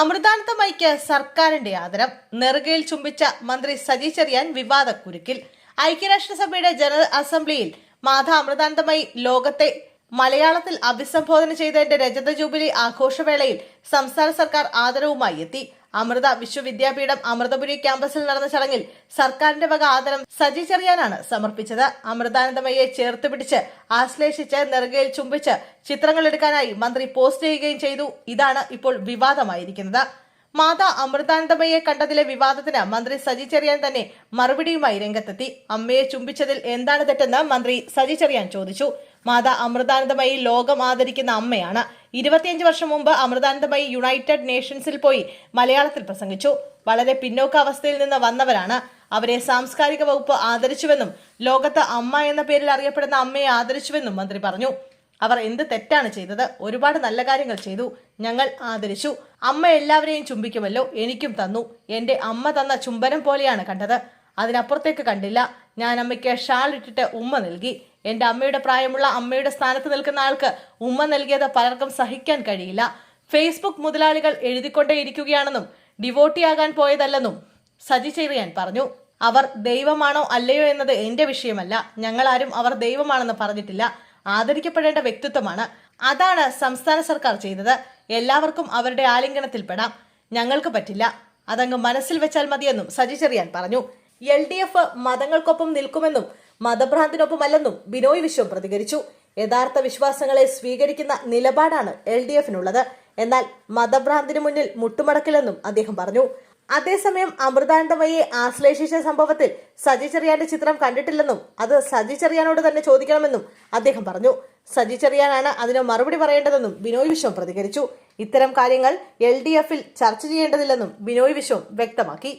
അമൃതാനന്ദമയ്ക്ക് സർക്കാരിന്റെ ആദരം. നെറുകയിൽ ചുംബിച്ച മന്ത്രി സജി ചെറിയാൻ വിവാദ കുരുക്കിൽ ഐക്യരാഷ്ട്രസഭയുടെ ജനറൽ അസംബ്ലിയിൽ മാധ അമൃതാനന്ദമയി ലോകത്തെ മലയാളത്തിൽ അഭിസംബോധന ചെയ്തതിന്റെ രജത ജൂബിലി ആഘോഷവേളയിൽ സംസ്ഥാന സർക്കാർ ആദരവുമായി എത്തി. അമൃത വിശ്വവിദ്യാപീഠം അമൃതപുരി ക്യാമ്പസിൽ നടന്ന ചടങ്ങിൽ സർക്കാരിന്റെ വക ആദരം സജി ചെറിയാനാണ് സമർപ്പിച്ചത്. അമൃതാനന്ദമയെ ചേർത്ത് പിടിച്ച് ആശ്ലേഷിച്ച് നെറുകയിൽ ചുംബിച്ച് ചിത്രങ്ങൾ എടുക്കാനായി മന്ത്രി പോസ്റ്റ് ചെയ്യുകയും ചെയ്തു. ഇതാണ് ഇപ്പോൾ വിവാദമായിരിക്കുന്നത്. മാതാ അമൃതാനന്ദമയെ കണ്ടതിലെ വിവാദത്തിന് മന്ത്രി സജി ചെറിയാൻ തന്നെ മറുപടിയുമായി രംഗത്തെത്തി. അമ്മയെ ചുംബിച്ചതിൽ എന്താണ് തെറ്റെന്ന് മന്ത്രി സജി ചെറിയാൻ ചോദിച്ചു. മാതാ അമൃതാനന്ദമയി ലോകം ആദരിക്കുന്ന അമ്മയാണ്. ഇരുപത്തിയഞ്ച് വർഷം മുമ്പ് അമൃതാനന്ദമയി യുണൈറ്റഡ് നേഷൻസിൽ പോയി മലയാളത്തിൽ പ്രസംഗിച്ചു. വളരെ പിന്നോക്ക അവസ്ഥയിൽ നിന്ന് വന്നവരാണ്. അവരെ സാംസ്കാരിക വകുപ്പ് ആദരിച്ചുവെന്നും ലോകത്ത് അമ്മ എന്ന പേരിൽ അറിയപ്പെടുന്ന അമ്മയെ ആദരിച്ചുവെന്നും മന്ത്രി പറഞ്ഞു. അവർ എന്ത് തെറ്റാണ് ചെയ്തത്? ഒരുപാട് നല്ല കാര്യങ്ങൾ ചെയ്തു. ഞങ്ങൾ ആദരിച്ചു. അമ്മ എല്ലാവരെയും ചുംബിക്കുമല്ലോ. എനിക്കും തന്നു. എന്റെ അമ്മ തന്ന ചുംബനം പോലെയാണ് കണ്ടത്. അതിനപ്പുറത്തേക്ക് കണ്ടില്ല. ഞാൻ അമ്മയ്ക്ക് ഷാൾ ഇട്ടിട്ട് ഉമ്മ നൽകി. എന്റെ അമ്മയുടെ പ്രായമുള്ള അമ്മയുടെ സ്ഥാനത്ത് നിൽക്കുന്ന ആൾക്ക് ഉമ്മ നൽകിയത് പലർക്കും സഹിക്കാൻ കഴിയില്ല. ഫേസ്ബുക്ക് മുതലാളികൾ എഴുതിക്കൊണ്ടേയിരിക്കുകയാണെന്നും ഡിവോട്ടിയാകാൻ പോയതല്ലെന്നും സജി ചെറിയാൻ പറഞ്ഞു. അവർ ദൈവമാണോ അല്ലയോ എന്നത് എന്റെ വിഷയമല്ല. ഞങ്ങളാരും അവർ ദൈവമാണെന്ന് പറഞ്ഞിട്ടില്ല. ആദരിക്കപ്പെടേണ്ട വ്യക്തിത്വമാണ്. അതാണ് സംസ്ഥാന സർക്കാർ ചെയ്തത്. എല്ലാവർക്കും അവരുടെ ആലിംഗനത്തിൽപ്പെടാം. ഞങ്ങൾക്ക് പറ്റില്ല. അതങ്ങ് മനസ്സിൽ വെച്ചാൽ മതിയെന്നും സജി ചെറിയാൻ പറഞ്ഞു. എൽ ഡി എഫ് മതങ്ങൾക്കൊപ്പം നിൽക്കുമെന്നും മതഭ്രാന്തിനൊപ്പമല്ലെന്നും ബിനോയ് വിശ്വം പ്രതികരിച്ചു. യഥാർത്ഥ വിശ്വാസങ്ങളെ സ്വീകരിക്കുന്ന നിലപാടാണ് എൽ ഡി എഫിനുള്ളത്. എന്നാൽ മതഭ്രാന്തിനു മുന്നിൽ മുട്ടുമടക്കില്ലെന്നും അദ്ദേഹം പറഞ്ഞു. അതേസമയം അമൃതാനന്ദമയെ ആശ്ലേഷിച്ച സംഭവത്തിൽ സജി ചെറിയാന്റെ ചിത്രം കണ്ടിട്ടില്ലെന്നും അത് സജി ചെറിയാനോട് തന്നെ ചോദിക്കണമെന്നും അദ്ദേഹം പറഞ്ഞു. സജി ചെറിയാനാണ് അതിന് മറുപടി പറയേണ്ടതെന്നും ബിനോയ് വിശ്വം പ്രതികരിച്ചു. ഇത്തരം കാര്യങ്ങൾ എൽ ചർച്ച ചെയ്യേണ്ടതില്ലെന്നും ബിനോയ് വിശ്വം വ്യക്തമാക്കി.